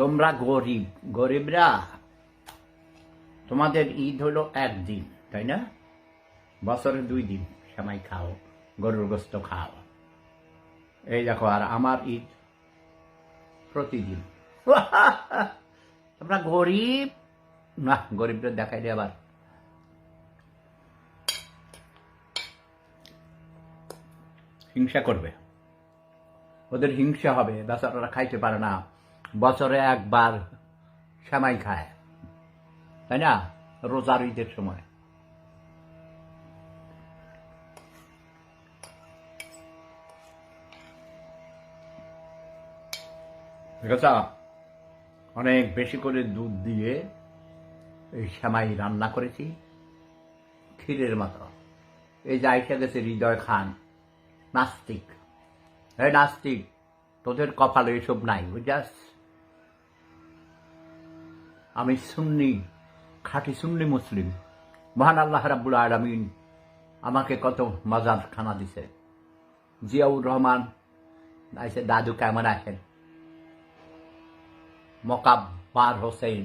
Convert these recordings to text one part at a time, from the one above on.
তোমরা গরিব, গরিবরা, তোমাদের ঈদ হলো একদিন, তাই না? বছরে দুই দিন সেমাই খাও, গরুর গোস্ত খাও। এই দেখো, আর আমার ঈদ প্রতিদিন। তোমরা গরিব? না, গরিবদের দেখাই দে আবার। হিংসা করবে। ওদের হিংসা হবে, বেচারারা খাইতে পারে না। বছরে একবার সেমাই খায়। তাই না? রোজার ঈদের সময়। ঠিক আছে অনেক বেশি করে দুধ দিয়ে এই সেমাই রান্না করেছি। ক্ষীরের মতো। এই যে আইসা গেছে হৃদয় খান। নাস্তিক। হে নাস্তিক, তোদের কপালে এসব নাই বুঝাস আমি সুন্নি, খাঁটি সুন্নি মুসলিম। মহান আল্লাহ রাব্বুল আলমিন আমাকে কত মজার খানা দিছে। জিয়াউর রহমান আইসে দাদু কেমন আছেন? মকাব্বার হোসেন,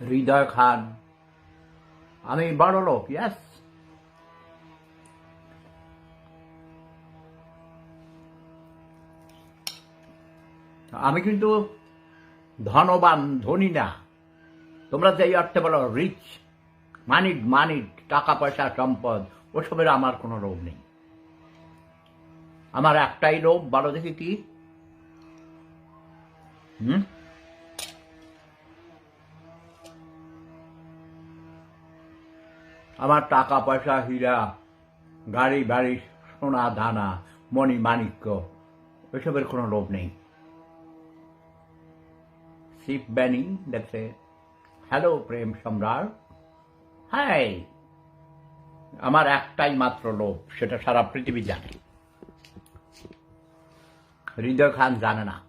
হৃদয় খান। আমি বড় লোক ইয়াস আমি কিন্তু ধনবান ধনী না তোমরা যে এই অর্থে বলো রিচ মানিক মানিক টাকা, পয়সা, সম্পদ, ওসবের আমার কোনো লোভ নেই। আমার একটাই লোভ বলো দেখি কি? হুম? আমার টাকা, পয়সা, হীরা, গাড়ি, বাড়ি, সোনা, দানা, মণি, মাণিক্য ওইসবের কোনো লোভ নেই। শিপ ব্যানি দেখছে হ্যালো প্রেম সম্রাট হাই আমার একটাই মাত্র লোভ, সেটা সারা পৃথিবী জানে। হৃদয় খান জানে না।